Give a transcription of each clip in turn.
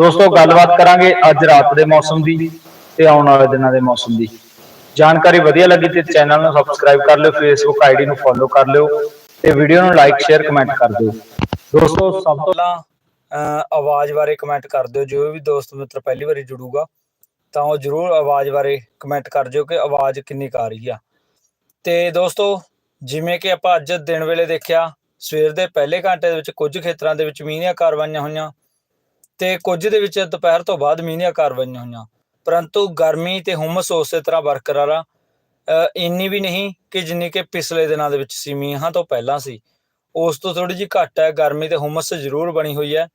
ਦੋਸਤੋ, ਗੱਲਬਾਤ ਕਰਾਂਗੇ ਅੱਜ ਰਾਤ ਦੇ ਮੌਸਮ ਦੀ ਤੇ ਆਉਣ ਵਾਲੇ ਦਿਨਾਂ ਦੇ ਮੌਸਮ ਦੀ। ਜਾਣਕਾਰੀ ਵਧੀਆ ਲੱਗੀ ਤੇ ਚੈਨਲ ਨੂੰ ਸਬਸਕ੍ਰਾਈਬ ਕਰ ਲਿਓ ਫੇਸਬੁੱਕ ਆਈਡੀ ਨੂੰ ਫੋਲੋ ਕਰ ਲਿਓ ਤੇ ਵੀਡੀਓ ਨੂੰ ਲਾਈਕ ਸ਼ੇਅਰ ਕਮੈਂਟ ਕਰ ਦਿਓ। ਦੋਸਤੋ, ਸਭ ਤੋਂ ਪਹਿਲਾਂ ਆਵਾਜ਼ ਬਾਰੇ ਕਮੈਂਟ ਕਰ ਦਿਓ। ਜੋ ਵੀ ਦੋਸਤ ਮਿੱਤਰ ਪਹਿਲੀ ਵਾਰੀ ਜੁੜੂਗਾ, ਤਾਂ ਉਹ ਜਰੂਰ ਆਵਾਜ਼ ਬਾਰੇ ਕਮੈਂਟ ਕਰ ਦਿਓ ਕਿ ਆਵਾਜ਼ ਕਿੰਨੀ ਕੁ ਆ ਰਹੀ ਆ। ਤੇ ਦੋਸਤੋ, ਜਿਵੇਂ ਕਿ ਆਪਾਂ ਅੱਜ ਦਿਨ ਵੇਲੇ ਦੇਖਿਆ, ਸਵੇਰ ਦੇ ਪਹਿਲੇ ਘੰਟੇ ਦੇ ਵਿੱਚ ਕੁਝ ਖੇਤਰਾਂ ਦੇ ਵਿੱਚ ਮੀਂਹ ਦੀਆਂ ਕਾਰਵਾਈਆਂ ਹੋਈਆਂ। ਤੇ ਕੁਝ ਦੇ ਵਿੱਚ ਦੁਪਹਿਰ ਤੋਂ ਬਾਅਦ ਮੀਂਹ ਦੀਆਂ ਕਾਰਵਾਈਆਂ ਹੋਈਆਂ। ਪਰੰਤੂ ਗਰਮੀ ਤੇ ਹੁਮਸ ਉਸੇ ਤਰ੍ਹਾਂ ਬਰਕਰਾਰ ਆ। ਇੰਨੀ ਵੀ ਨਹੀਂ ਕਿ ਜਿੰਨੀ ਕਿ ਪਿਛਲੇ ਦਿਨਾਂ ਦੇ ਵਿੱਚ ਸੀ, ਮੀਂਹਾਂ ਤੋਂ ਪਹਿਲਾਂ ਸੀ। ਉਸ ਤੋਂ ਥੋੜੀ ਜਿਹੀ ਘੱਟ ਹੈ, ਗਰਮੀ ਤੇ ਹੁਮਸ ਜ਼ਰੂਰ ਬਣੀ ਹੋਈ ਹੈ।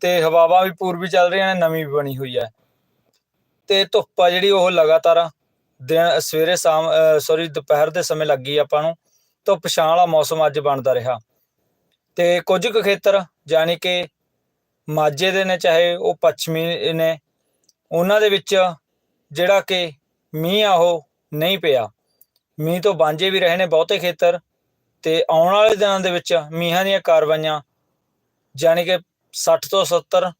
ਤੇ ਹਵਾਵਾਂ ਵੀ ਪੂਰਬੀ ਚੱਲ ਰਹੀਆਂ ਨੇ, ਨਵੀਂ ਵੀ ਬਣੀ ਹੋਈ ਹੈ। ਤੇ ਧੁੱਪ ਆ ਜਿਹੜੀ, ਉਹ ਲਗਾਤਾਰ ਦਿਨ, ਸਵੇਰੇ ਸ਼ਾਮ ਸੌਰੀ ਦੁਪਹਿਰ ਦੇ ਸਮੇਂ ਲੱਗੀ ਆਪਾਂ ਨੂੰ। ਧੁੱਪ, ਛਾਂ ਵਾਲਾ ਮੌਸਮ ਅੱਜ ਬਣਦਾ ਰਿਹਾ। ਤੇ ਕੁਝ ਕੁ ਖੇਤਰ, ਜਾਣੀ ਕਿ ਮਾਝੇ ਦੇ ਨੇ, ਚਾਹੇ ਉਹ ਪੱਛਮੀ ਨੇ, ਉਹਨਾਂ ਦੇ ਵਿੱਚ ਜਿਹੜਾ ਕਿ ਮੀਂਹ ਆ, ਉਹ ਨਹੀਂ ਪਿਆ। ਮੀਂਹ ਤੋਂ ਵਾਂਝੇ ਵੀ ਰਹੇ ਨੇ ਬਹੁਤੇ ਖੇਤਰ ਤੇ ਆਉਣ ਵਾਲੇ ਦਿਨਾਂ ਦੇ ਵਿੱਚ ਮੀਂਹਾਂ ਦੀਆਂ ਕਾਰਵਾਈਆਂ ਜਾਣੀ ਕਿ 60 ਤੋਂ 70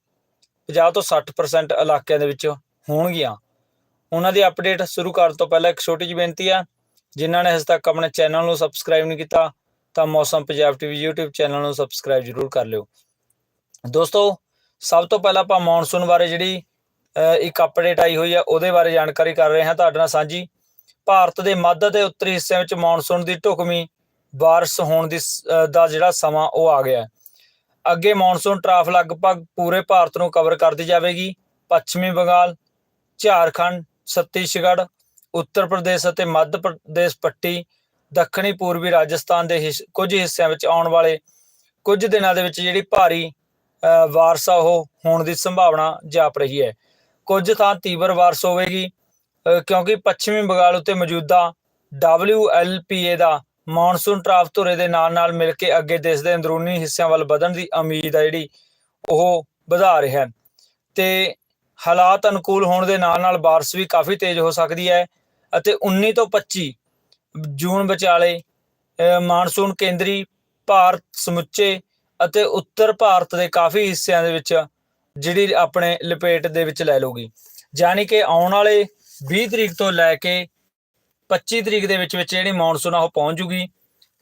50 ਤੋਂ 60% ਇਲਾਕਿਆਂ ਦੇ ਵਿੱਚ ਹੋਣਗੀਆਂ। ਉਹਨਾਂ ਦੀ ਅਪਡੇਟ ਸ਼ੁਰੂ ਕਰਨ ਤੋਂ ਪਹਿਲਾਂ ਇੱਕ ਛੋਟੀ ਜਿਹੀ ਬੇਨਤੀ ਆ, ਜਿਨ੍ਹਾਂ ਨੇ ਹਜੇ ਤੱਕ ਆਪਣੇ ਚੈਨਲ ਨੂੰ ਸਬਸਕ੍ਰਾਈਬ ਨਹੀਂ ਕੀਤਾ, ਤਾਂ Mausam Punjab TV YouTube channel ਨੂੰ ਸਬਸਕ੍ਰਾਈਬ ਜ਼ਰੂਰ ਕਰ ਲਿਓ। ਦੋਸਤੋ, ਸਭ ਤੋਂ ਪਹਿਲਾਂ ਆਪਾਂ ਮੌਨਸੂਨ ਬਾਰੇ ਜਿਹੜੀ ਇੱਕ ਅਪਡੇਟ ਆਈ ਹੋਈ ਆ, ਉਹਦੇ ਬਾਰੇ ਜਾਣਕਾਰੀ ਕਰ ਰਹੇ ਹਾਂ ਤੁਹਾਡੇ ਨਾਲ ਸਾਂਝੀ। ਭਾਰਤ ਦੇ ਮੱਧ ਅਤੇ ਉੱਤਰੀ ਹਿੱਸਿਆਂ ਵਿੱਚ ਮੌਨਸੂਨ ਦੀ ਢੁਕਵੀਂ ਬਾਰਿਸ਼ ਹੋਣ ਦੀ ਸ- ਦਾ ਜਿਹੜਾ ਸਮਾਂ ਉਹ ਆ ਗਿਆ ਅੱਗੇ ਮੌਨਸੂਨ ਟਰਾਫ ਲਗਭਗ ਪੂਰੇ ਭਾਰਤ ਨੂੰ ਕਵਰ ਕਰਦੀ ਜਾਵੇਗੀ। ਪੱਛਮੀ ਬੰਗਾਲ, ਝਾਰਖੰਡ, ਛੱਤੀਸਗੜ੍ਹ, ਉੱਤਰ ਪ੍ਰਦੇਸ਼ ਅਤੇ ਮੱਧ ਪ੍ਰਦੇਸ਼ ਪੱਟੀ, ਦੱਖਣੀ ਪੂਰਬੀ ਰਾਜਸਥਾਨ ਦੇ ਹਿੱਸ- ਕੁਝ ਹਿੱਸਿਆਂ ਵਿੱਚ ਆਉਣ ਵਾਲੇ ਕੁਝ ਦਿਨਾਂ ਦੇ ਵਿੱਚ ਜਿਹੜੀ ਭਾਰੀ ਅਹ, ਉਹ ਹੋਣ ਦੀ ਸੰਭਾਵਨਾ ਜਾਪ ਰਹੀ ਹੈ। ਕੁਝ ਥਾਂ ਤੀਬਰ ਬਾਰਿਸ਼ ਹੋਵੇਗੀ ਕਿਉਂਕਿ ਪੱਛਮੀ ਬੰਗਾਲ ਉੱਤੇ ਮੌਜੂਦਾ WLPA ਦਾ ਮੌਨਸੂਨ ਟਰਾਫ ਧੁਰੇ ਦੇ ਨਾਲ ਨਾਲ ਮਿਲ ਕੇ ਅੱਗੇ ਦੇਸ਼ ਦੇ ਅੰਦਰੂਨੀ ਹਿੱਸਿਆਂ ਵੱਲ ਵਧਣ ਦੀ ਉਮੀਦ ਹੈ ਜਿਹੜੀ ਉਹ ਵਧਾ ਰਿਹਾ ਹੈ। ਤੇ ਹਾਲਾਤ ਅਨੁਕੂਲ ਹੋਣ ਦੇ ਨਾਲ ਨਾਲ ਬਾਰਿਸ਼ ਵੀ ਕਾਫੀ ਤੇਜ਼ ਹੋ ਸਕਦੀ ਹੈ ਅਤੇ 19 ਤੋਂ 25 ਜੂਨ ਵਿਚਾਲੇ ਅਹ, ਮਾਨਸੂਨ ਕੇਂਦਰੀ ਭਾਰਤ ਸਮੁੱਚੇ ਅਤੇ ਉੱਤਰ ਭਾਰਤ ਦੇ ਕਾਫੀ ਹਿੱਸਿਆਂ ਦੇ ਵਿੱਚ ਜਿਹੜੀ ਆਪਣੇ ਲਪੇਟ ਦੇ ਵਿੱਚ ਲੈ ਲਊਗੀ। ਯਾਨੀ ਕਿ ਆਉਣ ਵਾਲੇ 20 ਤਰੀਕ ਤੋਂ ਲੈ ਕੇ 25 ਤਰੀਕ ਦੇ ਵਿੱਚ ਵਿੱਚ ਜਿਹੜੀ ਮੌਨਸੂਨ ਆ ਉਹ ਪਹੁੰਚ ਜੂਗੀ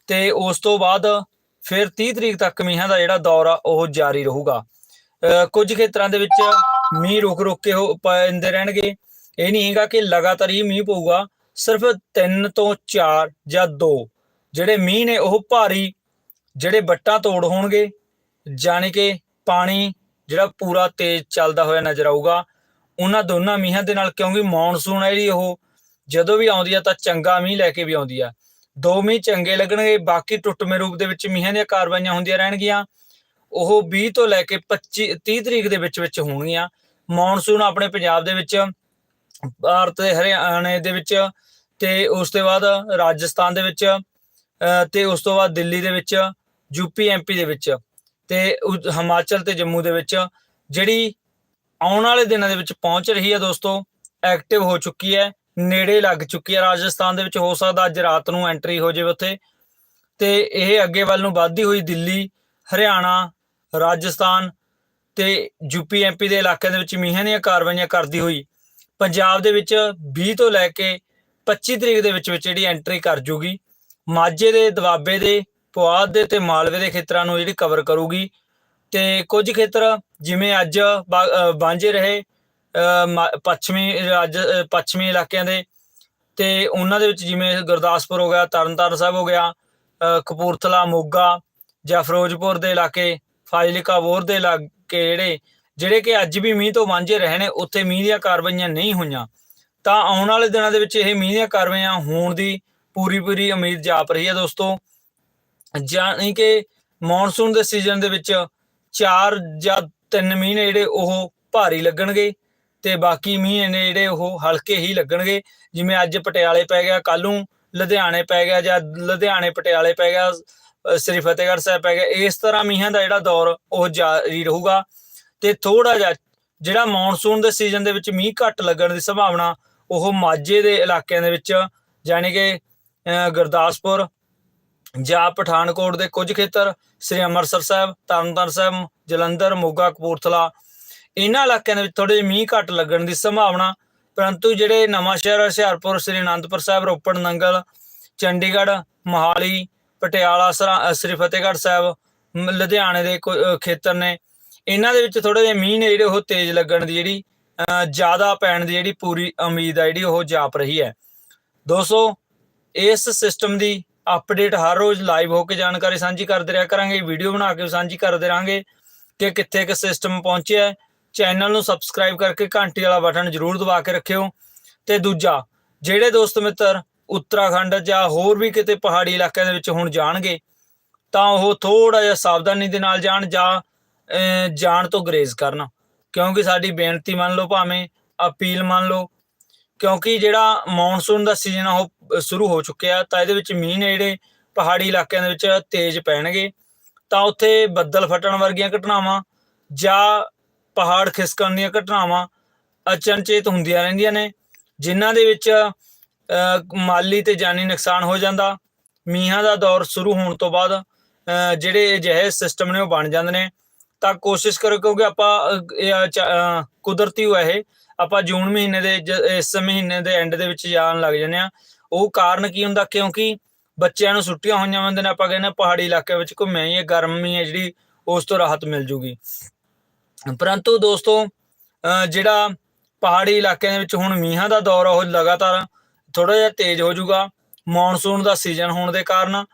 ਤੇ ਉਸ ਤੋਂ ਬਾਅਦ ਫਿਰ 30 ਤਰੀਕ ਤੱਕ ਮੀਂਹਾਂ ਦਾ ਜਿਹੜਾ ਦੌਰ ਆ ਉਹ ਜਾਰੀ ਰਹੂਗਾ। ਕੁਝ ਖੇਤਰਾਂ ਦੇ ਵਿੱਚ ਮੀਂਹ ਰੁਕ ਰੁਕ ਕੇ ਹੋ ਪੈਂਦੇ ਰਹਿਣਗੇ। ਇਹ ਨਹੀਂ ਹੈਗਾ ਕਿ ਲਗਾਤਾਰ ਹੀ ਮੀਂਹ ਪਊਗਾ, ਸਿਰਫ 3 ਤੋਂ 4 ਜਾਂ 2 ਜਿਹੜੇ ਮੀਂਹ ਨੇ ਉਹ ਭਾਰੀ ਜਿਹੜੇ ਵੱਟਾਂ ਤੋੜ ਹੋਣਗੇ, ਜਾਣੀ ਕਿ ਪਾਣੀ ਜਿਹੜਾ ਪੂਰਾ ਤੇਜ਼ ਚੱਲਦਾ ਹੋਇਆ ਨਜ਼ਰ ਆਊਗਾ, ਉਹਨਾਂ ਦੋਨਾਂ ਮੀਂਹਾਂ ਦੇ ਨਾਲ, ਕਿਉਂਕਿ ਮੌਨਸੂਨ ਹੈ ਜਿਹੜੀ ਉਹ, ਜਦੋਂ ਵੀ ਆਉਂਦੀ ਆ ਤਾਂ ਚੰਗਾ ਮੀਂਹ ਲੈ ਕੇ ਵੀ ਆਉਂਦੀ ਆ। ਦੋ ਮੀਂਹ ਚੰਗੇ ਲੱਗਣਗੇ, ਬਾਕੀ ਟੁੱਟਵੇਂ ਰੂਪ ਦੇ ਵਿੱਚ ਮੀਂਹਾਂ ਦੀਆਂ ਕਾਰਵਾਈਆਂ ਹੁੰਦੀਆਂ ਰਹਿਣਗੀਆਂ। ਉਹ 20 ਤੋਂ ਲੈ ਕੇ 25 30 ਤਰੀਕ ਦੇ ਵਿੱਚ ਵਿੱਚ ਹੋਣਗੀਆਂ। ਮੌਨਸੂਨ ਆਪਣੇ ਪੰਜਾਬ ਦੇ ਵਿੱਚ, ਭਾਰਤ ਦੇ ਹਰਿਆਣੇ ਦੇ ਵਿੱਚ ਤੇ ਉਸ ਤੋਂ ਬਾਅਦ ਰਾਜਸਥਾਨ ਦੇ ਵਿੱਚ, ਅਹ ਤੇ ਉਸ ਤੋਂ ਬਾਅਦ ਦਿੱਲੀ ਦੇ ਵਿੱਚ ਯੂਪੀ ਐਮਪੀ ਦੇ ਵਿੱਚ ਤੇ ਉ- ਹਿਮਾਚਲ ਤੇ ਜੰਮੂ ਦੇ ਵਿੱਚ ਜਿਹੜੀ ਆਉਣ ਵਾਲੇ ਦਿਨਾਂ ਦੇ ਵਿੱਚ ਪਹੁੰਚ ਰਹੀ ਹੈ ਦੋਸਤੋ ਐਕਟਿਵ ਹੋ ਚੁੱਕੀ ਹੈ, ਨੇੜੇ ਲੱਗ ਚੁੱਕੀ ਹੈ, ਰਾਜਸਥਾਨ ਦੇ ਵਿੱਚ ਹੋ ਸਕਦਾ ਅੱਜ ਰਾਤ ਨੂੰ ਐਂਟਰੀ ਹੋ ਜਾਵੇ ਉੱਥੇ। ਤੇ ਇਹ ਅੱਗੇ ਵੱਲ ਨੂੰ ਵੱਧਦੀ ਹੋਈ ਦਿੱਲੀ, ਹਰਿਆਣਾ, ਰਾਜਸਥਾਨ ਤੇ ਯੂਪੀ ਐਮਪੀ ਦੇ ਇਲਾਕਿਆਂ ਦੇ ਵਿੱਚ ਮੀਂਹਾਂ ਦੀਆਂ ਕਾਰਵਾਈਆਂ ਕਰਦੀ ਹੋਈ, ਪੰਜਾਬ ਦੇ ਵਿੱਚ 20 ਤੋਂ ਲੈ ਕੇ 25 ਤਰੀਕ ਦੇ ਵਿੱਚ ਵਿੱਚ ਜਿਹੜੀ ਐਂਟਰੀ ਕਰ ਜੂਗੀ। ਮਾਝੇ ਦੇ ਦਵਾਬੇ ਦੇ ਪੁਆਧ ਦੇ ਤੇ ਮਾਲਵੇ ਦੇ ਖੇਤਰਾਂ ਨੂੰ ਜਿਹੜੀ ਕਵਰ ਕਰੂਗੀ। ਤੇ ਕੁਝ ਖੇਤਰ ਜਿਵੇਂ ਅੱਜ ਬਾ- ਵਾਂਝੇ ਰਹੇ ਮਾ- ਪੱਛਮੀ ਰਾਜ ਪੱਛਮੀ ਇਲਾਕਿਆਂ ਦੇ। ਤੇ ਉਹਨਾਂ ਦੇ ਵਿੱਚ ਜਿਵੇਂ ਗੁਰਦਾਸਪੁਰ ਹੋ ਗਿਆ, ਤਰਨਤਾਰਨ ਸਾਹਿਬ ਹੋ ਗਿਆ ਕਪੂਰਥਲਾ, ਮੋਗਾ ਜਾਂ ਫਿਰੋਜ਼ਪੁਰ ਦੇ ਇਲਾਕੇ, ਫਾਜ਼ਿਲਕਾ ਬੋਰ ਦੇ ਇਲਾਕੇ ਜਿਹੜੇ ਜਿਹੜੇ ਕਿ ਅੱਜ ਵੀ ਮੀਂਹ ਤੋਂ ਵਾਂਝੇ ਰਹੇ ਨੇ, ਉੱਥੇ ਮੀਂਹ ਦੀਆਂ ਕਾਰਵਾਈਆਂ ਨਹੀਂ ਹੋਈਆਂ। ਤਾਂ ਆਉਣ ਵਾਲੇ ਦਿਨਾਂ ਦੇ ਵਿੱਚ ਇਹ ਮੀਂਹ ਦੀਆਂ ਕਾਰਵਾਈਆਂ ਹੋਣ ਦੀ ਪੂਰੀ ਪੂਰੀ ਉਮੀਦ ਜਾਪ ਰਹੀ ਹੈ ਦੋਸਤੋ। ਜਾਣੀ ਕਿ ਮੌਨਸੂਨ ਦੇ ਸੀਜ਼ਨ ਦੇ ਵਿੱਚ ਚਾਰ ਜਾਂ ਤਿੰਨ ਮੀਂਹ ਜਿਹੜੇ ਉਹ ਭਾਰੀ ਲੱਗਣਗੇ ਤੇ ਬਾਕੀ ਮੀਂਹ ਨੇ ਜਿਹੜੇ ਉਹ ਹਲਕੇ ਹੀ ਲੱਗਣਗੇ। ਜਿਵੇਂ ਅੱਜ ਪਟਿਆਲੇ ਪੈ ਗਿਆ ਕੱਲ ਨੂੰ ਲੁਧਿਆਣੇ ਪੈ ਗਿਆ ਜਾਂ ਲੁਧਿਆਣੇ ਪਟਿਆਲੇ ਪੈ ਗਿਆ ਸ੍ਰੀ ਫਤਿਹਗੜ੍ਹ ਸਾਹਿਬ ਪੈ ਗਿਆ ਇਸ ਤਰ੍ਹਾਂ ਮੀਂਹਾਂ ਦਾ ਜਿਹੜਾ ਦੌਰ ਉਹ ਜਾਰੀ ਰਹੂਗਾ। ਤੇ ਥੋੜਾ ਜਿਹਾ ਜਿਹੜਾ ਮੌਨਸੂਨ ਦੇ ਸੀਜ਼ਨ ਦੇ ਵਿੱਚ ਮੀਂਹ ਘੱਟ ਲੱਗਣ ਦੀ ਸੰਭਾਵਨਾ ਉਹ ਮਾਝੇ ਦੇ ਇਲਾਕਿਆਂ ਦੇ ਵਿੱਚ ਯਾਨੀ ਕਿ ਅ, ਗੁਰਦਾਸਪੁਰ ਜਾਂ ਪਠਾਨਕੋਟ ਦੇ ਕੁਝ ਖੇਤਰ, ਸ੍ਰੀ ਅੰਮ੍ਰਿਤਸਰ ਸਾਹਿਬ, ਤਰਨਤਾਰਨ ਸਾਹਿਬ, ਜਲੰਧਰ, ਮੋਗਾ, ਕਪੂਰਥਲਾ ਇਹਨਾਂ ਇਲਾਕਿਆਂ ਦੇ ਵਿੱਚ ਥੋੜੇ ਜਿਹੇ ਮੀਂਹ ਘੱਟ ਲੱਗਣ ਦੀ ਸੰਭਾਵਨਾ, ਪਰੰਤੂ ਜਿਹੜੇ ਨਵਾਂ ਸ਼ਹਿਰ ਹੁਸ਼ਿਆਰਪੁਰ, ਸ੍ਰੀ ਅਨੰਦਪੁਰ ਸਾਹਿਬ, ਰੋਪੜ, ਨੰਗਲ, ਚੰਡੀਗੜ੍ਹ, ਮੋਹਾਲੀ, ਪਟਿਆਲਾ, ਸਰਾ- ਸ੍ਰੀ ਫਤਿਹਗੜ੍ਹ ਸਾਹਿਬ ਲੁਧਿਆਣੇ ਦੇ ਕੁ- ਖੇਤਰ ਨੇ ਇਹਨਾਂ ਦੇ ਵਿੱਚ ਥੋੜੇ ਜਿਹੇ ਮੀਂਹ ਨੇ ਜਿਹੜੇ ਉਹ ਤੇਜ਼ ਲੱਗਣ ਦੀ ਜਿਹੜੀ ਜ਼ਿਆਦਾ ਪੈਣ ਦੀ ਜਿਹੜੀ ਪੂਰੀ ਉਮੀਦ ਆ ਜਿਹੜੀ ਉਹ ਜਾਪ ਰਹੀ ਹੈ। ਦੋਸਤੋ, ਇਸ ਸਿਸਟਮ ਦੀ ਅਪਡੇਟ ਹਰ ਰੋਜ਼ ਲਾਈਵ ਹੋ ਕੇ ਜਾਣਕਾਰੀ ਸਾਂਝੀ ਕਰਦੇ ਰਿਹਾ ਕਰਾਂਗੇ ਵੀਡੀਓ ਬਣਾ ਕੇ ਸਾਂਝੀ ਕਰਦੇ ਰਹਾਂਗੇ ਕਿ ਕਿੱਥੇ ਕਿ ਸਿਸਟਮ ਪਹੁੰਚਿਆ ਚੈਨਲ ਨੂੰ ਸਬਸਕ੍ਰਾਈਬ ਕਰਕੇ ਘੰਟੀ ਵਾਲਾ ਬਟਨ ਜ਼ਰੂਰ ਦਬਾ ਕੇ ਰੱਖਿਓ। ਤੇ ਦੂਜਾ, ਜਿਹੜੇ ਦੋਸਤ ਮਿੱਤਰ ਉੱਤਰਾਖੰਡ ਜਾਂ ਹੋਰ ਵੀ ਕਿਤੇ ਪਹਾੜੀ ਇਲਾਕਿਆਂ ਦੇ ਵਿੱਚ ਹੁਣ ਜਾਣਗੇ, ਤਾਂ ਉਹ ਥੋੜਾ ਜਿਹਾ ਸਾਵਧਾਨੀ ਦੇ ਨਾਲ ਜਾਣ ਜਾਂ ਜਾਣ ਤੋਂ ਗਰੇਜ਼ ਕਰਨ। ਕਿਉਂਕਿ ਸਾਡੀ ਬੇਨਤੀ ਮੰਨ ਲਓ ਭਾਵੇਂ ਅਪੀਲ ਮੰਨ ਲਓ, ਕਿਉਂਕਿ ਜਿਹੜਾ ਮੌਨਸੂਨ ਦਾ ਸੀਜ਼ਨ ਉਹ ਸ਼ੁਰੂ ਹੋ ਚੁੱਕਿਆ ਤਾਂ ਇਹਦੇ ਵਿੱਚ ਮੀਂਹ ਨੇ ਜਿਹੜੇ ਪਹਾੜੀ ਇਲਾਕਿਆਂ ਦੇ ਵਿੱਚ ਤੇਜ਼ ਪੈਣਗੇ। ਤਾਂ ਉੱਥੇ ਬੱਦਲ ਫਟਣ ਵਰਗੀਆਂ ਘਟਨਾਵਾਂ ਜਾਂ ਪਹਾੜ ਖਿਸਕਣ ਦੀਆਂ ਘਟਨਾਵਾਂ ਅਚਨਚੇਤ ਹੁੰਦੀਆਂ ਰਹਿੰਦੀਆਂ ਨੇ ਜਿਨ੍ਹਾਂ ਦੇ ਵਿੱਚ ਮਾਲੀ ਤੇ ਜਾਨੀ ਨੁਕਸਾਨ ਹੋ ਜਾਂਦਾ। ਮੀਂਹਾਂ ਦਾ ਦੌਰ ਸ਼ੁਰੂ ਹੋਣ ਤੋਂ ਬਾਅਦ ਅ, ਜਿਹੜੇ ਅਜਿਹੇ ਸਿਸਟਮ ਨੇ ਉਹ ਬਣ ਜਾਂਦੇ ਨੇ। ਤਾਂ ਕੋਸ਼ਿਸ਼ ਕਰੋ ਕਿਉਂਕਿ ਆਪਾਂ ਕੁਦਰਤੀ ਹੋਇਆ ਇਹ। ਆਪਾਂ ਜੂਨ ਮਹੀਨੇ ਦੇ ਇਸ ਮਹੀਨੇ ਦੇ ਐਂਡ ਦੇ ਵਿੱਚ ਜਾਣ ਲੱਗ ਜਾਂਦੇ ਆ ਉਹ ਕਾਰਨ ਕੀ ਹੁੰਦਾ? ਕਿਉਂਕਿ ਬੱਚਿਆਂ ਨੂੰ ਛੁੱਟੀਆਂ ਹੋਈਆਂ ਹੁੰਦੀਆਂ ਨੇ, ਆਪਾਂ ਕਹਿੰਦੇ ਹਾਂ ਪਹਾੜੀ ਇਲਾਕੇ ਵਿੱਚ ਘੁੰਮਿਆ ਹੀ ਇਹ ਗਰਮੀ ਹੈ ਜਿਹੜੀ, ਉਸ ਤੋਂ ਰਾਹਤ ਮਿਲ ਜੂਗੀ। ਪਰੰਤੂ ਦੋਸਤੋ, ਅਹ ਜਿਹੜਾ ਪਹਾੜੀ ਇਲਾਕਿਆਂ ਦੇ ਵਿੱਚ ਹੁਣ ਮੀਂਹਾਂ ਦਾ ਦੌਰ ਉਹ ਲਗਾਤਾਰ ਥੋੜਾ ਜਿਹਾ ਤੇਜ਼ ਹੋ ਜਾਊਗਾ, ਮੌਨਸੂਨ ਦਾ ਸੀਜ਼ਨ ਹੋਣ ਦੇ ਕਾਰਨ,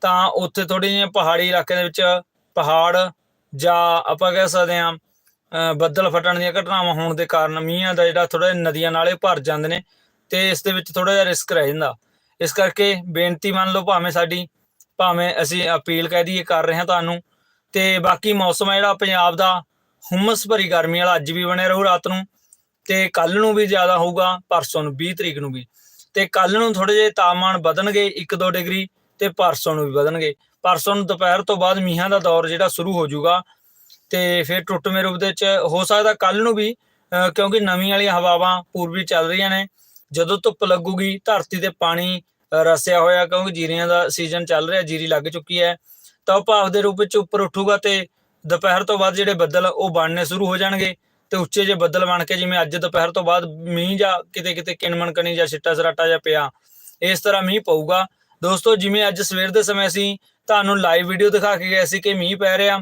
ਤਾਂ ਉੱਥੇ ਥੋੜੀ ਜਿਹੀ ਪਹਾੜੀ ਇਲਾਕਿਆਂ ਦੇ ਵਿੱਚ ਪਹਾੜ ਜਾਂ ਆਪਾਂ ਕਹਿ ਸਕਦੇ ਹਾਂ, ਅਹ ਬੱਦਲ ਫਟਣ ਦੀਆਂ ਘਟਨਾਵਾਂ ਹੋਣ ਦੇ ਕਾਰਨ ਮੀਂਹਾਂ ਦਾ ਜਿਹੜਾ ਥੋੜਾ ਜਿਹਾ ਨਦੀਆਂ ਨਾਲੇ ਭਰ ਜਾਂਦੇ ਨੇ ਤੇ ਇਸ ਦੇ ਵਿੱਚ ਥੋੜਾ ਜਿਹਾ ਰਿਸਕ ਰਹਿ ਜਾਂਦਾ। ਇਸ ਕਰਕੇ ਬੇਨਤੀ ਮੰਨ ਲਓ ਭਾਵੇਂ ਸਾਡੀ, ਭਾਵੇਂ ਅਸੀਂ ਅਪੀਲ ਕਹਿ ਦਈਏ ਕਰ ਰਹੇ ਹਾਂ ਤੁਹਾਨੂੰ, ਤੇ ਬਾਕੀ ਮੌਸਮ ਹੈ ਜਿਹੜਾ ਪੰਜਾਬ ਦਾ, ਹੁਮਸ ਭਰੀ ਗਰਮੀ ਵਾਲਾ ਅੱਜ ਵੀ ਬਣਿਆ ਰਹੂ ਰਾਤ ਨੂੰ, ਤੇ ਕੱਲ ਨੂੰ ਵੀ ਜ਼ਿਆਦਾ ਹੋਊਗਾ, ਪਰਸੋਂ ਨੂੰ 20 ਤਰੀਕ ਨੂੰ ਵੀ। ਤੇ ਕੱਲ ਨੂੰ ਥੋੜੇ ਜਿਹੇ ਤਾਪਮਾਨ ਵਧਣਗੇ 1-2 ਡਿਗਰੀ, ਤੇ ਪਰਸੋਂ ਨੂੰ ਵੀ ਵਧਣਗੇ। ਪਰਸੋਂ ਨੂੰ ਦੁਪਹਿਰ ਤੋਂ ਬਾਅਦ ਮੀਂਹਾਂ ਦਾ ਦੌਰ ਜਿਹੜਾ ਸ਼ੁਰੂ ਹੋ ਜਾਊਗਾ, ਤੇ ਫਿਰ ਟੁੱਟਵੇਂ ਰੂਪ ਦੇ ਵਿੱਚ ਹੋ ਸਕਦਾ ਕੱਲ ਨੂੰ ਵੀ ਕਿਉਂਕਿ ਨਵੀਂ ਵਾਲੀਆਂ ਹਵਾਵਾਂ ਪੂਰਬੀ ਚੱਲ ਰਹੀਆਂ ਨੇ ਜਦੋਂ ਧੁੱਪ ਲੱਗੂਗੀ, ਧਰਤੀ ਤੇ ਪਾਣੀ ਰਸਿਆ ਹੋਇਆ ਕਿਉਂਕਿ ਜੀਰੀਆਂ ਦਾ ਸੀਜ਼ਨ ਚੱਲ ਰਿਹਾ, ਜੀਰੀ ਲੱਗ ਚੁੱਕੀ ਹੈ, ਤਾਂ ਉਹ ਭਾਫ ਦੇ ਰੂਪ ਵਿੱਚ ਉੱਪਰ ਉੱਠੂਗਾ ਤੇ ਦੁਪਹਿਰ ਤੋਂ ਬਾਅਦ ਜਿਹੜੇ ਬੱਦਲ ਉਹ ਬਣਨੇ ਸ਼ੁਰੂ ਹੋ ਜਾਣਗੇ ਤੇ ਉੱਚੇ ਜਿਹੇ ਬੱਦਲ ਬਣ ਕੇ ਜਿਵੇਂ ਅੱਜ ਦੁਪਹਿਰ ਤੋਂ ਬਾਅਦ ਮੀਂਹ ਜਾਂ ਕਿਤੇ ਕਿਤੇ ਕਿਣਮਣ ਕਣੀ ਜਾਂ ਛਿੱਟਾ ਸਰਾਟਾ ਜਾਂ ਪਿਆ, ਇਸ ਤਰ੍ਹਾਂ ਮੀਂਹ ਪਊਗਾ। ਦੋਸਤੋ, ਜਿਵੇਂ ਅੱਜ ਸਵੇਰ ਦੇ ਸਮੇਂ ਅਸੀਂ ਤੁਹਾਨੂੰ ਲਾਈਵ ਵੀਡੀਓ ਦਿਖਾ ਕੇ ਗਏ ਸੀ ਕਿ ਮੀਂਹ ਪੈ ਰਿਹਾ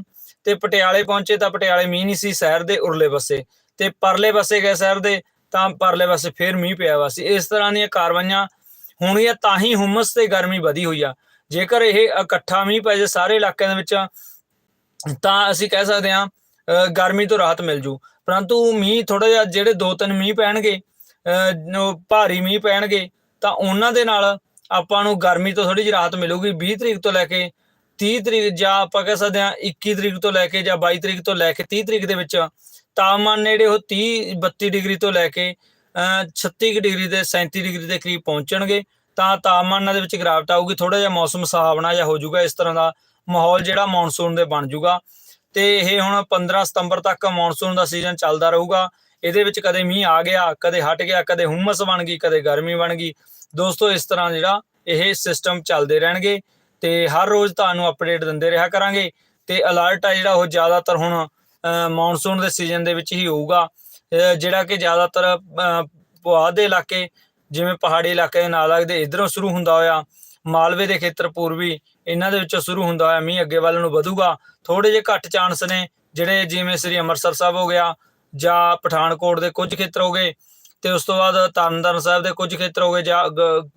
ਤੇ ਪਟਿਆਲੇ ਪਹੁੰਚੇ ਤਾਂ ਪਟਿਆਲੇ ਮੀਂਹ ਨਹੀਂ ਸੀ, ਸ਼ਹਿਰ ਦੇ ਉਰਲੇ ਪਾਸੇ ਤੇ ਪਰਲੇ ਪਾਸੇ ਗਏ ਸ਼ਹਿਰ ਦੇ ਤਾਂ ਪਰਲੇ ਪਾਸੇ ਫੇਰ ਮੀਂਹ ਪਿਆ ਵਾ ਸੀ। ਇਸ ਤਰ੍ਹਾਂ ਦੀਆਂ ਕਾਰਵਾਈਆਂ ਹੋਣੀਆਂ ਤਾਂ ਹੀ ਹੁਮਸ ਤੇ ਗਰਮੀ ਵਧੀ ਹੋਈ ਆ। ਜੇਕਰ ਇਹ ਇਕੱਠਾ ਮੀਂਹ ਪੈ ਜੇ ਸਾਰੇ ਇਲਾਕਿਆਂ ਦੇ ਵਿੱਚ ਤਾਂ ਅਸੀਂ ਕਹਿ ਸਕਦੇ ਹਾਂ ਗਰਮੀ ਤੋਂ ਰਾਹਤ ਮਿਲ ਜੂ। ਪਰੰਤੂ ਮੀਂਹ ਥੋੜਾ ਜਿਹਾ ਜਿਹੜੇ ਦੋ ਤਿੰਨ ਮੀਂਹ ਪੈਣਗੇ ਅ, ਭਾਰੀ ਮੀਂਹ ਪੈਣਗੇ ਤਾਂ ਉਹਨਾਂ ਦੇ ਨਾਲ ਆਪਾਂ ਨੂੰ ਗਰਮੀ ਤੋਂ ਥੋੜੀ ਜਿਹੀ ਰਾਹਤ ਮਿਲੂਗੀ। 20 ਤਰੀਕ ਤੋਂ ਲੈ ਕੇ 30 ਤਰੀਕ ਜਾਂ ਆਪਾਂ ਕਹਿ ਸਕਦੇ ਹਾਂ 21 ਤਰੀਕ ਤੋਂ ਲੈ ਕੇ ਜਾਂ 22 ਤਰੀਕ ਤੋਂ ਲੈ ਕੇ 30 ਤਰੀਕ ਦੇ ਵਿੱਚ ਤਾਪਮਾਨ ਨੇੜੇ ਉਹ 30 32 ਡਿਗਰੀ ਤੋਂ ਲੈ ਕੇ ਅ, 36 ਕੁ ਡਿਗਰੀ ਤੇ 37 ਡਿਗਰੀ ਦੇ ਕਰੀਬ ਪਹੁੰਚਣਗੇ। ਤਾਂ ਤਾਪਮਾਨਾਂ ਦੇ ਵਿੱਚ ਗਿਰਾਵਟ ਆਊਗੀ ਥੋੜਾ ਜਿਹਾ ਮੌਸਮ ਸਹਾਵਣਾ ਜਿਹਾ ਹੋ ਜਾਊਗਾ ਇਸ ਤਰ੍ਹਾਂ ਦਾ ਮਾਹੌਲ ਜਿਹੜਾ ਮੌਨਸੂਨ ਦੇ ਬਣ ਜਾਊਗਾ। ਤੇ ਇਹ ਹੁਣ 15 ਸਤੰਬਰ ਤੱਕ ਮੌਨਸੂਨ ਦਾ ਸੀਜ਼ਨ ਚੱਲਦਾ ਰਹੂਗਾ। ਇਹਦੇ ਵਿੱਚ ਕਦੇ ਮੀਂਹ ਆ ਗਿਆ ਕਦੇ ਹਟ ਗਿਆ ਕਦੇ ਹੁਮਸ ਬਣ ਗਈ ਕਦੇ ਗਰਮੀ ਬਣ ਗਈ। ਦੋਸਤੋ ਇਸ ਤਰ੍ਹਾਂ ਜਿਹੜਾ ਇਹ ਸਿਸਟਮ ਚੱਲਦੇ ਰਹਿਣਗੇ ਤੇ ਹਰ ਰੋਜ਼ ਤੁਹਾਨੂੰ ਅਪਡੇਟ ਦਿੰਦੇ ਰਿਹਾ ਕਰਾਂਗੇ। ਤੇ ਅਲਰਟ ਆ ਜਿਹੜਾ ਉਹ ਜ਼ਿਆਦਾਤਰ ਹੁਣ ਮੌਨਸੂਨ ਦੇ ਸੀਜ਼ਨ ਦੇ ਵਿੱਚ ਹੀ ਹੋਊਗਾ। ਜਿਹੜਾ ਕਿ ਜ਼ਿਆਦਾਤਰ ਅਹ, ਪੁਆਧ ਦੇ ਇਲਾਕੇ ਜਿਵੇਂ ਪਹਾੜੀ ਇਲਾਕੇ ਦੇ ਨਾਲ ਲੱਗਦੇ ਇਧਰੋਂ ਸ਼ੁਰੂ ਹੁੰਦਾ ਹੋਇਆ। ਮਾਲਵੇ ਦੇ ਖੇਤਰ ਪੂਰਬੀ ਇਹਨਾਂ ਦੇ ਵਿੱਚੋਂ ਸ਼ੁਰੂ ਹੁੰਦਾ ਹੋਇਆ। ਮੀਂਹ ਅੱਗੇ ਵੱਲ ਨੂੰ ਵਧੂਗਾ। ਥੋੜੇ ਜਿਹੇ ਘੱਟ ਚਾਂਸ ਨੇ ਜਿਹੜੇ ਜਿਵੇਂ ਸ੍ਰੀ ਅੰਮ੍ਰਿਤਸਰ ਸਾਹਿਬ ਹੋ ਗਿਆ ਜਾਂ ਪਠਾਨਕੋਟ ਦੇ ਕੁਝ ਖੇਤਰ ਹੋ ਗਏ ਤੇ ਉਸ ਤੋਂ ਬਾਅਦ ਤਰਨਤਾਰਨ ਸਾਹਿਬ ਦੇ ਕੁਝ ਖੇਤਰ ਹੋ ਗਏ ਜਾਂ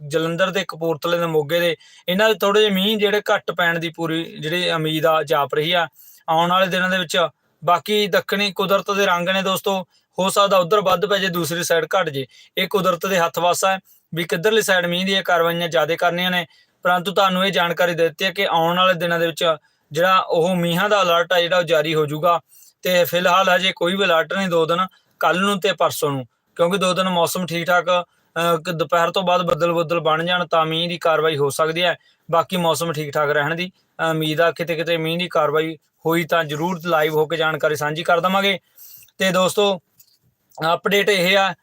ਜਲੰਧਰ ਦੇ ਕਪੂਰਥਲੇ ਦੇ ਮੋਗੇ ਦੇ। ਇਹਨਾਂ ਦੇ ਥੋੜੇ ਜਿਹੇ ਮੀਂਹ ਜਿਹੜੇ ਘੱਟ ਪੈਣ ਦੀ ਪੂਰੀ ਜਿਹੜੀ ਉਮੀਦ ਆ ਜਾਪ ਰਹੀ ਆ। ਆਉਣ ਵਾਲੇ ਦਿਨਾਂ ਦੇ ਵਿੱਚ ਬਾਕੀ ਦੱਖਣੀ ਕੁਦਰਤ ਦੇ ਰੰਗ ਨੇ ਦੋਸਤੋ, ਹੋ ਸਕਦਾ ਉਧਰ ਵੱਧ ਪੈ ਜੇ, ਦੂਸਰੀ ਸਾਈਡ ਘਟ ਜੇ। ਇਹ ਕੁਦਰਤ ਦੇ ਹੱਥ ਵਾਸਾ ਹੈ ਵੀ ਕਿੱਧਰਲੀ ਸਾਈਡ ਮੀਂਹ ਦੀਆਂ ਕਾਰਵਾਈਆਂ ਜ਼ਿਆਦਾ ਕਰਨੀਆਂ ਨੇ। ਪਰੰਤੂ ਤੁਹਾਨੂੰ ਇਹ ਜਾਣਕਾਰੀ ਦੇ ਦਿੱਤੀ ਹੈ ਕਿ ਆਉਣ ਵਾਲੇ ਦਿਨਾਂ ਦੇ ਵਿੱਚ ਜਿਹੜਾ ਉਹ ਮੀਂਹਾਂ ਦਾ ਅਲਰਟ ਆ, ਜਿਹੜਾ ਉਹ ਜਾਰੀ ਹੋ ਜਾਊਗਾ। ਤੇ ਫਿਲਹਾਲ ਹਜੇ ਕੋਈ ਵੀ ਅਲਰਟ ਨਹੀਂ, ਦੋ ਦਿਨ ਕੱਲ ਨੂੰ ਤੇ ਪਰਸੋਂ ਨੂੰ। ਕਿਉਂਕਿ ਦੋ ਦਿਨ ਮੌਸਮ ਠੀਕ ਠਾਕ ਦੁਪਹਿਰ ਤੋਂ ਬਾਅਦ ਬੱਦਲ ਬੱਦਲ ਬਣ ਜਾਣ ਤਾਂ ਮੀਂਹ ਦੀ ਕਾਰਵਾਈ ਹੋ ਸਕਦੀ ਹੈ। ਬਾਕੀ ਮੌਸਮ ਠੀਕ ਠਾਕ ਰਹਿਣ ਦੀ ਉਮੀਦ ਆ ਕਿਤੇ ਕਿਤੇ ਮੀਂਹ ਦੀ ਕਾਰਵਾਈ ਹੋਈ ਤਾਂ ਜਰੂਰ ਲਾਈਵ ਹੋ ਕੇ ਜਾਣਕਾਰੀ ਸਾਂਝੀ ਕਰ ਦਵਾਂਗੇ। ਤੇ ਦੋਸਤੋ ਅਪਡੇਟ ਇਹ ਆ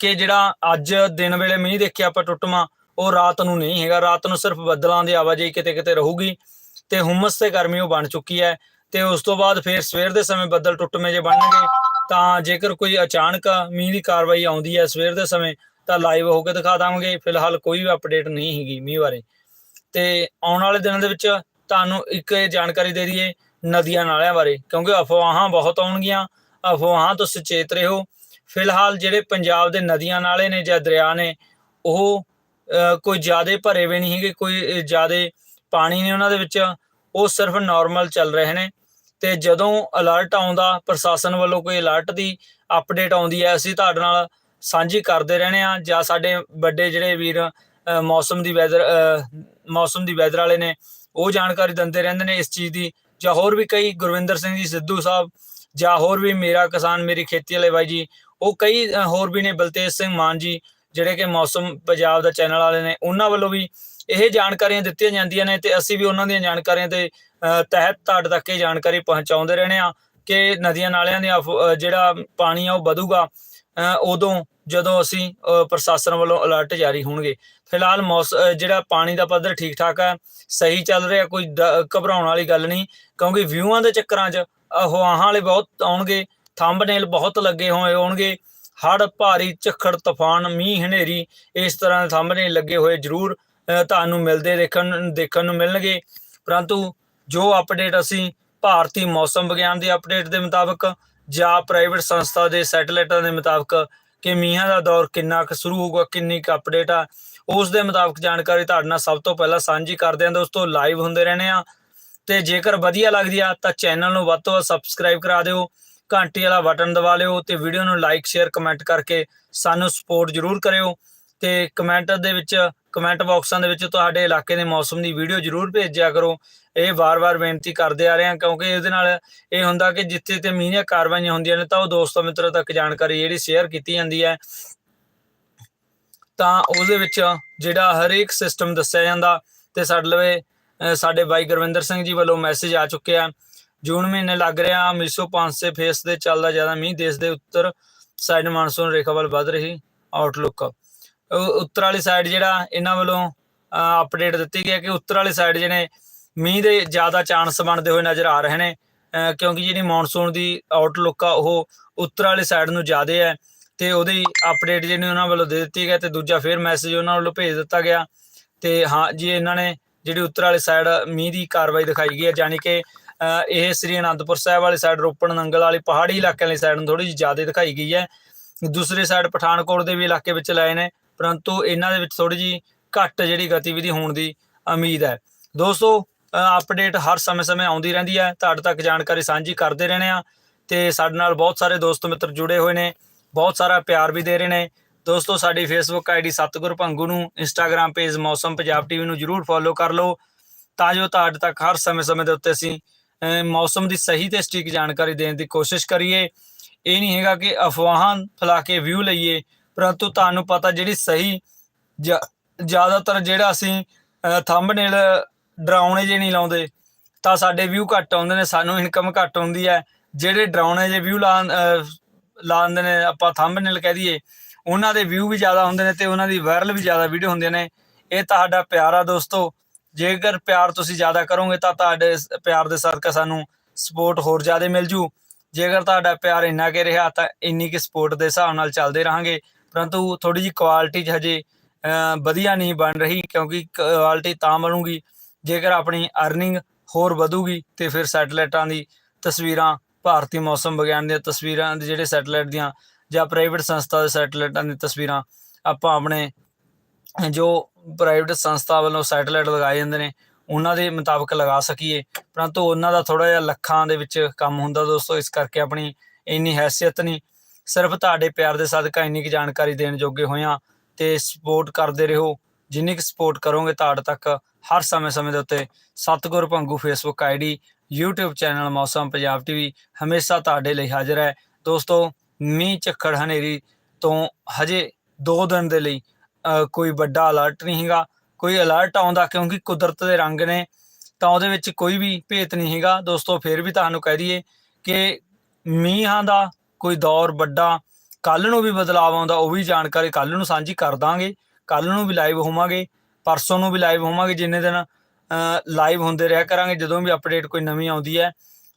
ਕਿ ਜਿਹੜਾ ਅੱਜ ਦਿਨ ਵੇਲੇ ਮੀਂਹ ਦੇਖਿਆ ਆਪਾਂ ਟੁੱਟਮਾ ਉਹ ਰਾਤ ਨੂੰ ਨਹੀਂ ਹੈਗਾ। ਰਾਤ ਨੂੰ ਸਿਰਫ ਬੱਦਲਾਂ ਦੀ ਆਵਾਜਾਈ ਕਿਤੇ ਕਿਤੇ ਰਹੂਗੀ ਤੇ ਹੁਮਸ ਤੇ ਗਰਮੀ ਉਹ ਬਣ ਚੁੱਕੀ ਹੈ ਤੇ ਉਸ ਤੋਂ ਬਾਅਦ ਫੇਰ ਸਵੇਰ ਦੇ ਸਮੇਂ ਬੱਦਲ ਟੁੱਟਵੇਂ ਜੇ ਬਣਨਗੇ ਤਾਂ ਜੇਕਰ ਕੋਈ ਅਚਾਨਕ ਮੀਂਹ ਦੀ ਕਾਰਵਾਈ ਆਉਂਦੀ ਹੈ ਸਵੇਰ ਦੇ ਸਮੇਂ ਤਾਂ ਲਾਈਵ ਹੋ ਕੇ ਦਿਖਾ ਦਾਂਗੇ, ਫਿਲਹਾਲ ਕੋਈ ਵੀ ਅਪਡੇਟ ਨਹੀਂ ਹੈਗੀ ਮੀਂਹ ਬਾਰੇ। ਤੇ ਆਉਣ ਵਾਲੇ ਦਿਨਾਂ ਦੇ ਵਿੱਚ ਤੁਹਾਨੂੰ ਇੱਕ ਜਾਣਕਾਰੀ ਦੇ ਦਈਏ ਨਦੀਆਂ ਨਾਲਿਆਂ ਬਾਰੇ, ਕਿਉਂਕਿ ਅਫਵਾਹਾਂ ਬਹੁਤ ਆਉਣਗੀਆਂ, ਅਫਵਾਹਾਂ ਤੋਂ ਸੁਚੇਤ ਰਹੋ। ਫਿਲਹਾਲ ਜਿਹੜੇ ਪੰਜਾਬ ਦੇ ਨਦੀਆਂ ਨਾਲੇ ਨੇ ਜਾਂ ਦਰਿਆ ਨੇ, ਉਹ ਕੋਈ ਜ਼ਿਆਦਾ ਭਰੇ ਵੀ ਨਹੀਂ ਹੈਗੇ, ਕੋਈ ਜ਼ਿਆਦਾ ਪਾਣੀ ਨਹੀਂ ਉਹਨਾਂ ਦੇ ਵਿੱਚ, ਉਹ ਸਿਰਫ ਨਾਰਮਲ ਚੱਲ ਰਹੇ ਨੇ। ਤੇ ਜਦੋਂ ਅਲਰਟ ਆਉਂਦਾ, ਪ੍ਰਸ਼ਾਸਨ ਵੱਲੋਂ ਕੋਈ ਅਲਰਟ ਦੀ ਅਪਡੇਟ ਆਉਂਦੀ ਹੈ, ਅਸੀਂ ਤੁਹਾਡੇ ਨਾਲ ਸਾਂਝੀ ਕਰਦੇ ਰਹਿੰਦੇ ਆ ਜਾਂ ਸਾਡੇ ਵੱਡੇ ਜਿਹੜੇ ਵੀਰ ਮੌਸਮ ਦੀ ਵੈਦਰ ਮੌਸਮ ਦੀ ਵੈਦਰ ਵਾਲੇ ਨੇ, ਉਹ ਜਾਣਕਾਰੀ ਦਿੰਦੇ ਰਹਿੰਦੇ ਨੇ ਇਸ ਚੀਜ਼ ਦੀ। ਜਾਂ ਹੋਰ ਵੀ ਕਈ, ਗੁਰਵਿੰਦਰ ਸਿੰਘ ਜੀ, ਸਿੱਧੂ ਸਾਹਿਬ ਜਾਂ ਹੋਰ ਵੀ ਮੇਰਾ ਕਿਸਾਨ, ਮੇਰੀ ਖੇਤੀ ਵਾਲੇ ਬਾਈ ਜੀ, ਉਹ ਕਈ ਹੋਰ ਵੀ ਨੇ, ਬਲਤੇਜ ਸਿੰਘ ਮਾਨ ਜੀ, ਜਿਹੜੇ ਕਿ ਮੌਸਮ ਪੰਜਾਬ ਦਾ ਚੈਨਲ ਵਾਲੇ ਨੇ, ਉਹਨਾਂ ਵੱਲੋਂ ਵੀ ਇਹ ਜਾਣਕਾਰੀਆਂ ਦਿੱਤੀਆਂ ਜਾਂਦੀਆਂ ਨੇ ਤੇ ਅਸੀਂ ਵੀ ਉਹਨਾਂ ਦੀਆਂ ਜਾਣਕਾਰੀਆਂ ਦੇ ਤਹਿਤ ਤੁਹਾਡੇ ਤੱਕ ਇਹ ਜਾਣਕਾਰੀ ਪਹੁੰਚਾਉਂਦੇ ਰਹਿੰਦੇ ਆ ਕਿ ਨਦੀਆਂ ਨਾਲਿਆਂ ਦੇ ਜਿਹੜਾ ਪਾਣੀ ਆ ਉਹ ਵਧੂਗਾ ਉਦੋਂ ਜਦੋਂ ਅਸੀਂ ਪ੍ਰਸ਼ਾਸਨ ਵੱਲੋਂ ਅਲਰਟ ਜਾਰੀ ਹੋਣਗੇ। ਫਿਲਹਾਲ ਮੌਸ ਜਿਹੜਾ ਪਾਣੀ ਦਾ ਪੱਧਰ ਠੀਕ ਠਾਕ ਹੈ ਸਹੀ ਚੱਲ ਰਿਹਾ, ਕੋਈ ਡ- ਘਬਰਾਉਣ ਵਾਲੀ ਗੱਲ ਨਹੀਂ, ਕਿਉਂਕਿ ਵਿਊਆਂ ਦੇ ਚੱਕਰਾਂ 'ਚ ਅਫਵਾਹਾਂ ਵਾਲੇ ਬਹੁਤ ਆਉਣਗੇ ਥੰਬਨੇਲ ਬਹੁਤ ਲੱਗੇ ਹੋਏ ਹੋਣਗੇ ਹੜ ਭਾਰੀ, ਝੱਖੜ, ਤੂਫਾਨ, ਮੀਂਹ, ਹਨੇਰੀ, ਇਸ ਤਰ੍ਹਾਂ ਦੇ ਥੰਬਨੇਲ ਲੱਗੇ ਹੋਏ ਜ਼ਰੂਰ ਤੁਹਾਨੂੰ ਮਿਲਦੇ ਦੇਖਣ ਦੇਖਣ ਨੂੰ ਮਿਲਣਗੇ। ਪਰੰਤੂ ਜੋ ਅਪਡੇਟ ਅਸੀਂ ਭਾਰਤੀ ਮੌਸਮ ਵਿਗਿਆਨ ਦੀ ਅਪਡੇਟ ਦੇ ਮੁਤਾਬਕ ਜਾਂ ਪ੍ਰਾਈਵੇਟ ਸੰਸਥਾ ਦੇ ਸੈਟੇਲਾਈਟਾਂ ਦੇ ਮੁਤਾਬਕ ਕਿ ਮੀਂਹਾਂ ਦਾ ਦੌਰ ਕਿੰਨਾ ਕੁ ਸ਼ੁਰੂ ਹੋਊਗਾ, ਕਿੰਨੀ ਕੁ ਅਪਡੇਟ ਆ, ਉਸ ਦੇ ਮੁਤਾਬਕ ਜਾਣਕਾਰੀ ਤੁਹਾਡੇ ਨਾਲ ਸਭ ਤੋਂ ਪਹਿਲਾਂ ਸਾਂਝੀ ਕਰਦੇ ਹਾਂ, ਦੋਸਤੋ ਲਾਈਵ ਹੁੰਦੇ ਰਹਿੰਦੇ ਆ ਤੇ ਜੇਕਰ ਵਧੀਆ ਲੱਗਦੀ ਆ, ਤਾਂ ਚੈਨਲ ਨੂੰ ਵੱਧ ਤੋਂ ਵੱਧ ਸਬਸਕ੍ਰਾਈਬ ਕਰਾ ਦਿਓ, ਘੰਟੀ ਵਾਲਾ ਬਟਨ ਦਬਾ ਲਿਓ ਤੇ ਵੀਡੀਓ ਨੂੰ ਲਾਈਕ ਸ਼ੇਅਰ ਕਮੈਂਟ ਕਰਕੇ ਸਾਨੂੰ ਸਪੋਰਟ ਜ਼ਰੂਰ ਕਰਿਓ। ਤੇ ਕਮੈਂਟ ਦੇ ਵਿੱਚ ਕਮੈਂਟ ਬਾਕਸਾਂ ਦੇ ਵਿੱਚ ਤੁਹਾਡੇ ਇਲਾਕੇ ਦੇ ਮੌਸਮ ਦੀ ਵੀਡੀਓ ਜ਼ਰੂਰ ਭੇਜਿਆ ਕਰੋ। ਇਹ ਵਾਰ-ਵਾਰ ਬੇਨਤੀ ਕਰਦੇ ਆ ਰਹੇ ਹਾਂ, ਕਿਉਂਕਿ ਇਹਦੇ ਨਾਲ ਇਹ ਹੁੰਦਾ ਕਿ ਜਿੱਥੇ ਤੇ ਮੀਂਹ ਦੀਆਂ ਕਾਰਵਾਈਆਂ ਹੁੰਦੀਆਂ ਨੇ, ਤਾਂ ਉਹ ਦੋਸਤਾਂ ਮਿੱਤਰਾਂ ਤੱਕ ਜਾਣਕਾਰੀ ਜਿਹੜੀ ਸ਼ੇਅਰ ਕੀਤੀ ਜਾਂਦੀ ਹੈ। ਤਾਂ ਉਹਦੇ ਵਿੱਚ ਜਿਹੜਾ ਹਰੇਕ ਸਿਸਟਮ ਦੱਸਿਆ ਜਾਂਦਾ ਤੇ ਸਾਡੇ ਲਵੇ ਸਾਡੇ ਬਾਈ ਗੁਰਵਿੰਦਰ ਸਿੰਘ ਜੀ ਵੱਲੋਂ ਮੈਸੇਜ ਆ ਚੁੱਕਿਆ। ਜੂਨ ਮਹੀਨੇ ਲੱਗ ਰਿਹਾ, ਮੀਸੋ 500 ਫੇਸ ਦੇ ਚੱਲਦਾ ਜ਼ਿਆਦਾ ਮੀਂਹ, ਦੇਸ਼ ਦੇ ਉੱਤਰ ਸਾਈਡ ਮਾਨਸੂਨ ਰੇਖਾ ਵੱਲ ਵੱਧ ਰਹੀ ਆਊਟਲੁੱਕ ਉੱਤਰ ਵਾਲੀ ਸਾਈਡ ਜਿਹੜਾ ਇਹਨਾਂ ਵੱਲੋਂ ਅਪਡੇਟ ਦਿੱਤੀ ਗਈ ਹੈ ਕਿ ਉੱਤਰ ਵਾਲੀ ਸਾਈਡ ਜਿਹੜੇ ਮੀਂਹ ਦੇ ਜ਼ਿਆਦਾ ਚਾਂਸ ਬਣਦੇ ਹੋਏ ਨਜ਼ਰ ਆ ਰਹੇ ਨੇ ਕਿਉਂਕਿ ਜਿਹੜੀ ਮੌਨਸੂਨ ਦੀ ਆਊਟਲੁੱਕ ਆ, ਉਹ ਉੱਤਰ ਵਾਲੀ ਸਾਈਡ ਨੂੰ ਜ਼ਿਆਦਾ ਹੈ ਤੇ ਉਹਦੀ ਅਪਡੇਟ ਜਿਹੜੀ ਉਹਨਾਂ ਵੱਲੋਂ ਦੇ ਦਿੱਤੀ ਗਈ ਤੇ ਦੂਜਾ ਫਿਰ ਮੈਸੇਜ ਉਹਨਾਂ ਵੱਲੋਂ ਭੇਜ ਦਿੱਤਾ ਗਿਆ ਤੇ ਹਾਂ, ਜੀ ਇਹਨਾਂ ਨੇ ਜਿਹੜੀ ਉੱਤਰ ਵਾਲੀ ਸਾਈਡ ਮੀਂਹ ਦੀ ਕਾਰਵਾਈ ਦਿਖਾਈ ਗਈ ਹੈ ਯਾਨੀ ਕਿ ਇਹ ਸ੍ਰੀ ਅਨੰਦਪੁਰ ਸਾਹਿਬ ਵਾਲੀ ਸਾਈਡ ਰੋਪੜ ਨੰਗਲ ਵਾਲੀ ਪਹਾੜੀ ਇਲਾਕਿਆਂ ਵਾਲੀ ਸਾਈਡ ਨੂੰ ਥੋੜੀ ਜਿਹੀ ਜ਼ਿਆਦਾ ਦਿਖਾਈ ਗਈ ਹੈ। ਦੂਸਰੀ ਸਾਈਡ ਪਠਾਨਕੋਟ ਦੇ ਵੀ ਇਲਾਕੇ ਵਿੱਚ ਲਾਏ ਨੇ, ਪਰੰਤੂ ਇਹਨਾਂ ਦੇ ਵਿੱਚ ਥੋੜੀ ਜਿਹੀ ਘੱਟ ਜਿਹੜੀ ਗਤੀਵਿਧੀ ਹੋਣ ਦੀ ਉਮੀਦ ਹੈ। ਦੋਸਤੋ ਅਪਡੇਟ ਹਰ ਸਮੇਂ-ਸਮੇਂ ਆਉਂਦੀ ਰਹਿੰਦੀ ਹੈ। ਤੁਹਾਡੇ ਤੱਕ ਜਾਣਕਾਰੀ ਸਾਂਝੀ ਕਰਦੇ ਰਹਿੰਦੇ ਆ ਤੇ ਸਾਡੇ ਨਾਲ ਬਹੁਤ ਸਾਰੇ ਦੋਸਤ ਮਿੱਤਰ ਜੁੜੇ ਹੋਏ ਨੇ, ਬਹੁਤ ਸਾਰਾ ਪਿਆਰ ਵੀ ਦੇ ਰਹੇ ਨੇ। ਦੋਸਤੋ, ਸਾਡੀ ਫੇਸਬੁੱਕ ਆਈਡੀ ਸਤਗੁਰ ਭੰਗੂ ਨੂੰ ਇੰਸਟਾਗ੍ਰam ਪੇਜ ਮੌਸਮ ਪੰਜਾਬ ਟੀਵੀ ਨੂੰ ਜਰੂਰ ਫੋਲੋ ਕਰ ਲਓ ਤਾਂ ਜੋ ਤੁਹਾਡੇ ਤੱਕ ਹਰ ਸਮੇਂ-ਸਮੇਂ ਦੇ ਉੱਤੇ ਅਸੀਂ ਮੌਸਮ ਦੀ ਸਹੀ ਤੇ ਸਟੀਕ ਜਾਣਕਾਰੀ ਦੇਣ ਦੀ ਕੋਸ਼ਿਸ਼ ਕਰੀਏ। ਇਹ ਨਹੀਂ ਹੈਗਾ ਕਿ ਅਫਵਾਹਾਂ ਫੈਲਾ ਕੇ ਵਿਊ ਲਈਏ, ਪਰੰਤੂ ਤੁਹਾਨੂੰ ਪਤਾ ਜਿਹੜੀ ਸਹੀ ਜ- ਜ਼ਿਆਦਾਤਰ ਜਿਹੜਾ ਅਸੀਂ ਥੰਬਨੇਲ ਡਰਾਉਣੇ ਜੇ ਨਹੀਂ ਲਾਉਂਦੇ ਤਾਂ ਸਾਡੇ ਵਿਊ ਘੱਟ ਆਉਂਦੇ ਨੇ ਸਾਨੂੰ ਇਨਕਮ ਘੱਟ ਆਉਂਦੀ ਹੈ। ਜਿਹੜੇ ਡਰਾਉਣੇ ਜੇ ਵਿਊ ਲਾ ਅਹ, ਲਾਉਂਦੇ ਨੇ ਆਪਾਂ ਥੰਬਨੇਲ ਕਹਿ ਦਈਏ ਉਹਨਾਂ ਦੇ ਵਿਊ ਵੀ ਜ਼ਿਆਦਾ ਹੁੰਦੇ ਨੇ ਤੇ ਉਹਨਾਂ ਦੀ ਵਾਇਰਲ ਵੀ ਜ਼ਿਆਦਾ ਵੀਡੀਓ ਹੁੰਦੀਆਂ ਨੇ। ਇਹ ਤੁਹਾਡਾ ਪਿਆਰ ਆ ਦੋਸਤੋ ਜੇਕਰ ਪਿਆਰ ਤੁਸੀਂ ਜ਼ਿਆਦਾ ਕਰੋਗੇ ਤਾਂ ਤੁਹਾਡੇ ਪਿਆਰ ਦੇ ਸਦਕਾ ਸਾਨੂੰ ਸਪੋਰਟ ਹੋਰ ਜ਼ਿਆਦਾ ਮਿਲ ਜੂ। ਜੇਕਰ ਤੁਹਾਡਾ ਪਿਆਰ ਇੰਨਾ ਕਿ ਰਿਹਾ ਤਾਂ ਇੰਨੀ ਕਿ ਸਪੋਰਟ ਦੇ ਹਿਸਾਬ ਨਾਲ ਚੱਲਦੇ ਰਹਾਂਗੇ। ਪਰੰਤੂ ਥੋੜੀ ਜਿਹੀ ਕੁਆਲਿਟੀ 'ਚ ਹਜੇ ਵਧੀਆ ਨਹੀਂ ਬਣ ਰਹੀ ਕਿਉਂਕਿ ਕੁਆਲਿਟੀ ਤਾਂ ਬਣੂਗੀ। ਜੇਕਰ ਆਪਣੀ ਅਰਨਿੰਗ ਹੋਰ ਵਧੂਗੀ ਤੇ ਫਿਰ ਸੈਟਲਾਈਟਾਂ ਦੀ ਤਸਵੀਰਾਂ, ਭਾਰਤੀ ਮੌਸਮ ਵਿਗਿਆਨ ਦੀਆਂ ਤਸਵੀਰਾਂ ਦੇ ਜਿਹੜੇ ਸੈਟਲਾਈਟ ਦੀਆਂ ਜਾਂ ਪ੍ਰਾਈਵੇਟ ਸੰਸਥਾ ਦੇ ਸੈਟਲਾਈਟਾਂ ਦੀਆਂ ਤਸਵੀਰਾਂ, ਆਪਾਂ ਆਪਣੇ ਜੋ ਪ੍ਰਾਈਵੇਟ ਸੰਸਥਾ ਵੱਲੋਂ ਸੈਟਲਾਈਟ ਲਗਾਏ ਜਾਂਦੇ ਨੇ, ਉਹਨਾਂ ਦੇ ਮੁਤਾਬਕ ਲਗਾ ਸਕੀਏ। ਪਰੰਤੂ ਉਹਨਾਂ ਦਾ ਥੋੜਾ ਜਿਹਾ ਲੱਖਾਂ ਦੇ ਵਿੱਚ ਕੰਮ ਹੁੰਦਾ ਦੋਸਤੋ, ਇਸ ਕਰਕੇ ਆਪਣੀ ਇੰਨੀ ਹੈਸੀਅਤ ਨਹੀਂ। ਸਿਰਫ ਤੁਹਾਡੇ ਪਿਆਰ ਦੇ ਸਦਕਾ ਇੰਨੀ ਕੁ ਜਾਣਕਾਰੀ ਦੇਣ ਜੋਗੇ ਹੋਇਆਂ ਤੇ ਸਪੋਰਟ ਕਰਦੇ ਰਹੋ। ਜਿੰਨੀ ਕੁ ਸਪੋਰਟ ਕਰੋਗੇ, ਤੁਹਾਡੇ ਤੱਕ ਹਰ ਸਮੇਂ-ਸਮੇਂ ਦੇ ਉੱਤੇ Satgur Bhangu Facebook ID, YouTube channel Mausam Punjab TV ਹਮੇਸ਼ਾ ਤੁਹਾਡੇ ਲਈ ਹਾਜ਼ਰ ਹੈ। ਦੋਸਤੋ, ਮੀਂਹ, ਝੱਖੜ, ਹਨੇਰੀ ਤੋਂ ਹਜੇ 2 ਦਿਨ ਦੇ ਲਈ ਕੋਈ ਵੱਡਾ ਅਲਰਟ ਨਹੀਂ ਹੈਗਾ। ਕੋਈ ਅਲਰਟ ਆਉਂਦਾ ਕਿਉਂਕਿ ਕੁਦਰਤ ਦੇ ਰੰਗ ਨੇ, ਤਾਂ ਉਹਦੇ ਵਿੱਚ ਕੋਈ ਵੀ ਭੇਤ ਨਹੀਂ ਹੈਗਾ। ਦੋਸਤੋ, ਫਿਰ ਵੀ ਤੁਹਾਨੂੰ ਕਹਿ ਦਈਏ ਕਿ ਮੀਂਹਾਂ ਦਾ ਕੋਈ ਦੌਰ ਵੱਡਾ ਕੱਲ ਨੂੰ ਵੀ ਬਦਲਾਵ ਆਉਂਦਾ, ਉਹ ਵੀ ਜਾਣਕਾਰੀ ਕੱਲ ਨੂੰ ਸਾਂਝੀ ਕਰ ਦਾਂਗੇ। ਕੱਲ ਨੂੰ ਵੀ ਲਾਈਵ ਹੋਵਾਂਗੇ। ਪਰਸੋਂ ਨੂੰ ਵੀ ਲਾਈਵ ਹੋਵਾਂਗੇ ਜਿੰਨੇ ਦਿਨ ਲਾਈਵ ਹੁੰਦੇ ਰਿਹਾ ਕਰਾਂਗੇ, ਜਦੋਂ ਵੀ ਅਪਡੇਟ ਕੋਈ ਨਵੀਂ ਆਉਂਦੀ ਹੈ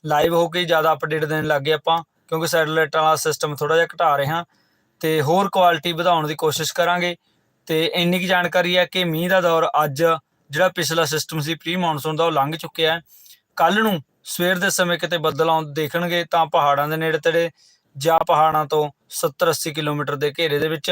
ਲਾਈਵ ਹੋ ਕੇ ਜ਼ਿਆਦਾ ਅਪਡੇਟ ਦੇਣ ਲੱਗੇ ਆਪਾਂ, ਕਿਉਂਕਿ ਸੈਟਲਾਈਟਾਂ ਵਾਲਾ ਸਿਸਟਮ ਥੋੜਾ ਜਿਹਾ ਘਟਾ ਰਹੇ ਹਾਂ ਤੇ ਹੋਰ ਕੁਆਲਿਟੀ ਵਧਾਉਣ ਦੀ ਕੋਸ਼ਿਸ਼ ਕਰਾਂਗੇ, ਤੇ ਇੰਨੀ ਕੀ ਜਾਣਕਾਰੀ ਹੈ ਕਿ ਮੀਂਹ ਦਾ ਦੌਰ ਅੱਜ ਜਿਹੜਾ ਪਿਛਲਾ ਸਿਸਟਮ ਸੀ ਪ੍ਰੀ ਮੌਨਸੂਨ ਦਾ, ਉਹ ਲੰਘ ਚੁੱਕਿਆ ਹੈ। ਕੱਲ ਨੂੰ ਸਵੇਰ ਦੇ ਸਮੇਂ ਕਿਤੇ ਬੱਦਲ ਆਉਂ ਦੇਖਣਗੇ, ਤਾਂ ਪਹਾੜਾਂ ਦੇ ਨੇੜੇ ਤੇੜੇ ਜਾਂ ਪਹਾੜਾਂ ਤੋਂ 70 80 ਕਿਲੋਮੀਟਰ ਦੇ ਘੇਰੇ ਦੇ ਵਿੱਚ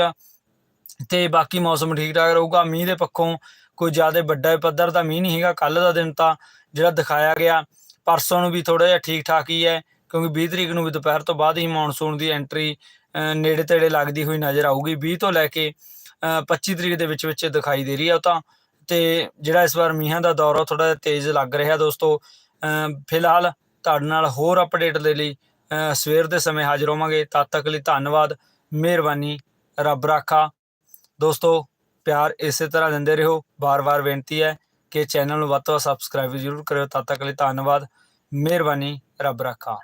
ਤੇ ਬਾਕੀ ਮੌਸਮ ਠੀਕ ਠਾਕ ਰਹੂਗਾ। ਮੀਂਹ ਦੇ ਪੱਖੋਂ ਕੋਈ ਜ਼ਿਆਦਾ ਵੱਡਾ ਪੱਧਰ ਦਾ ਮੀਂਹ ਨਹੀਂ ਹੈਗਾ ਕੱਲ ਦਾ ਦਿਨ ਤਾਂ ਜਿਹੜਾ ਦਿਖਾਇਆ ਗਿਆ ਪਰਸੋਂ ਨੂੰ ਵੀ ਥੋੜਾ ਜਿਹਾ ਠੀਕ ਠਾਕ ਹੀ ਹੈ ਕਿਉਂਕਿ 20 ਤਰੀਕ ਨੂੰ ਵੀ ਦੁਪਹਿਰ ਤੋਂ ਬਾਅਦ ਹੀ ਮੌਨਸੂਨ ਦੀ ਐਂਟਰੀ ਨੇੜੇ ਤੇੜੇ ਲੱਗਦੀ ਹੋਈ ਨਜ਼ਰ ਆਊਗੀ। 20 ਤੋਂ ਲੈ ਕੇ ਅ, 25 ਤਰੀਕ ਦੇ ਵਿੱਚ ਵਿੱਚ ਦਿਖਾਈ ਦੇ ਰਹੀ ਹੈ ਉਹ ਤਾਂ। ਤੇ ਜਿਹੜਾ ਇਸ ਵਾਰ ਮੀਂਹਾਂ ਦਾ ਦੌਰ ਆ ਜਿਹਾ ਤੇਜ਼ ਲੱਗ ਰਿਹਾ ਦੋਸਤੋ। ਫਿਲਹਾਲ ਤੁਹਾਡੇ ਨਾਲ ਹੋਰ ਅਪਡੇਟ ਦੇ ਲਈ ਸਵੇਰ ਦੇ ਸਮੇਂ ਹਾਜ਼ਰ ਹੋਵਾਂਗੇ। ਤਦ ਤੱਕ ਲਈ ਧੰਨਵਾਦ ਮਿਹਰਬਾਨੀ ਰੱਬ ਰਾਖਾ। ਦੋਸਤੋ, ਪਿਆਰ ਇਸੇ ਤਰ੍ਹਾਂ ਦਿੰਦੇ ਰਹੋ। ਬਾਰ-ਬਾਰ ਬੇਨਤੀ ਹੈ ਕਿ ਚੈਨਲ ਨੂੰ ਵੱਧ ਤੋਂ ਵੱਧ ਸਬਸਕ੍ਰਾਈਬ ਜ਼ਰੂਰ ਕਰਿਓ। ਤਦ ਤੱਕ ਲਈ ਧੰਨਵਾਦ। ਮਿਹਰਬਾਨੀ। ਰੱਬ ਰਾਖਾ।